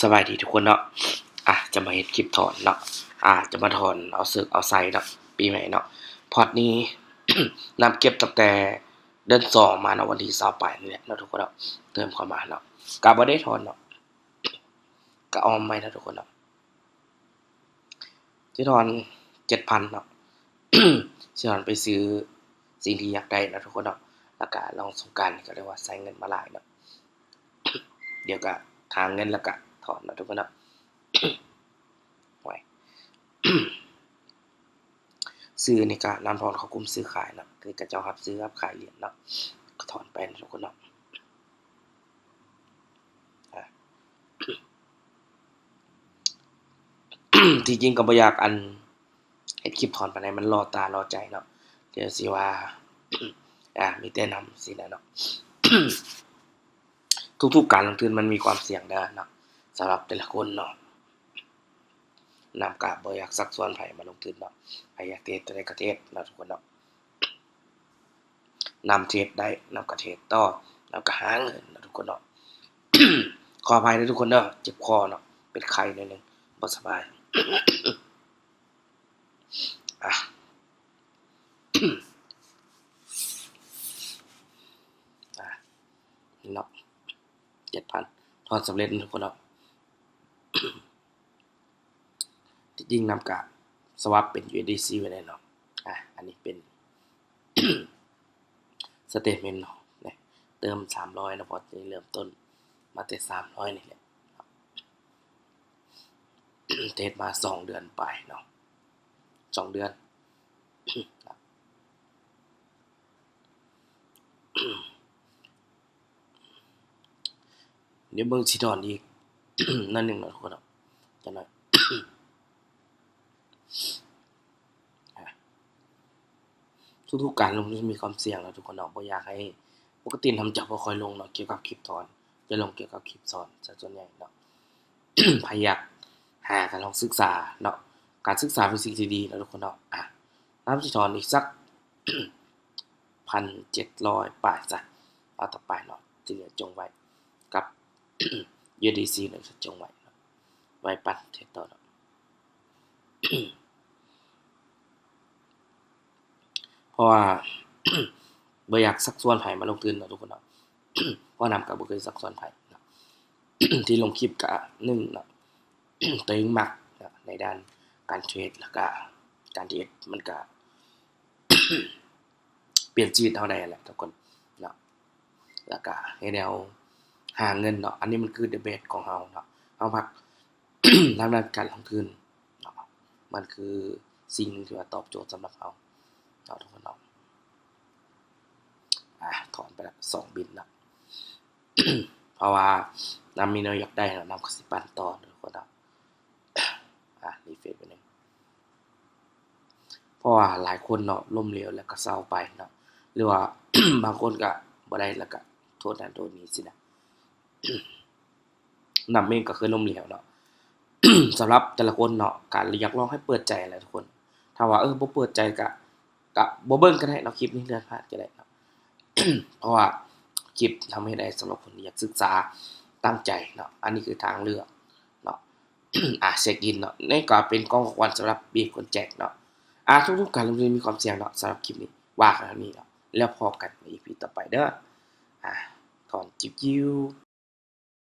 สบายดีทุกคนเนาะ อะ จะมาเฮ็ดคลิปถอนเนาะ อะ จะมาถอนเอาซึกเอาไซเนาะ ปีใหม่เนาะ พอร์ตนี้นำเก็บตั้งแต่เดือนสองมาเนาะวันที่20ปลายนี่แหละเนาะทุกคนเนาะ เติมเข้ามาเนาะก็บ่ได้ถอนเนาะก็ออมไว้นะทุกคนเนาะที่ถอน7,000เนาะสิถอนไปซื้อสิ่งที่อยากได้นะทุกคนเนาะแล้วก็ลองสงกานต์นี่ก็เรียกว่าใช้เงินมาหลายเนาะ เดี๋ยวก็ทางเงินแล้วก็ ถอนนะทุกคนเนาะไว้ซื้อในี่ก็นำถอนเขากลุ่มซื้อขายนะคือกระเจ้ารับซื้อรับขายเหรียญเนาะก็ถอนไปนะทุกคนเนาะที่จริงก็บ่อยากอันเฮ็ดคลิปถอนปานใดมันรอตารอใจเนาะเดี๋ยวสิว่าอ่ามีแต่นำสินะเนาะทุกๆการลงทุนมันมีความเสี่ยงเด้เนาะ สำหรับแต่ละคนเนาะนำกะบ่อยากซักซ้อนไผ่มาลงทุนเนาะไผอยากเทรดตัวใดก็เทรดเนาะทุกคนเนาะนำเทรดได้นำก็เทรดต่อนำก็หาเงินเนาะทุกคนเนาะขออภัยด้ทุกคนเด้อเจ็บคอเนาะเป็นไข้นิดนึงบ่สบายอะอะเนาะ7,000ถอนสำเร็จทุกคนเนาะ ที่จริงนำกะสวับเป็น USDC ไว้ได้เนาะอะอันนี้เป็นสเตทเมนต์เนาะเนี่ยเติม 300นะพอจะเริ่มต้นมาแต่300 นี่แหละเทรดมา 2 เดือนไปเนาะ2เดือนเดี๋ยวเบิ่งสิถอนอีกนั่นหนึ่งเนาะทุกคนเนาะจังหน่อย ทุกๆการลงทุนมีความเสี่ยงเนาะทุกคนเนาะบ่อยากให้ปกติทำจับบ่คอยลงเนาะเกี่ยวกับคลิปถอน จะลงเกี่ยวกับคลิปสอนซะส่วนใหญ่เนาะพยายามหาการลองศึกษาเนาะการศึกษาเป็นสิ่งที่ดีเนาะทุกคนเนาะอะน้ำสิถอนอีกสัก1,700บาทจ้ะเอาต่อไปเนาะที่เหลือจงไว้กับ USDC เนาะจงไว้ไว้ปั่นเทรดต่อเนาะ เพราะว่าบ่อยากซักซ้วนไผ่มาลงทุนเนาะทุกคนเนาะเพราะนำกับบ่เคยซักซ้วนไผเนาะที่ลงคลิปก็หนึ่งเนาะตัวเองมักเนาะในด้านการเทรดแล้วก็การเทรดมันก็เปลี่ยนชีวิตเฮาได้แหละทุกคนเนาะแล้วก็ในแนวหาเงินเนาะอันนี้มันคือเดเบตของเฮาเนาะเฮามักทางด้านการลงทุน มันคือสิ่งที่ว่าตอบโจทย์สำหรับเฮาเนาทุกคนเนาอะถอนไปละสองบินเนาะเพราะว่านำมีนอยากได้เนาะนำก็สิปันต่อนทุกคนเนาอะรีเฟรชไปหนึ่งเพราะว่าหลายคนเนาะล้มเหลวแล้วก็เศร้าไปเนาะหรือว่าบางคนก็บ่ได้แล้วก็โทษนั้นโทษนี้สินะนำเองก็เคยล้มเหลวเนาะ สำหรับแต่ละคนเนาะการอยากลองให้เปิดใจแหละทุกคนถ้าว่าเออบ่เปิดใจก็ก็บ่เบิ่งก็ได้เนาะคลิปนี้เลื่อนผ่านก็ได้เนาะเพราะว่าคลิปทำให้ได้สำหรับคนที่อยากศึกษาตั้งใจเนาะอันนี้คือทางเลือกเนาะอะเช็คอินเนาะนี่ก็เป็นกองของวัญสำหรับบีคนแจกเนาะอะทุกๆการลงทุนมีความเสี่ยงเนาะสำหรับคลิปนี้ว่ากันเท่นี้เนาะแล้วพอกันใน EP ต่อไปเด้ออะถอนจิ๊บจิว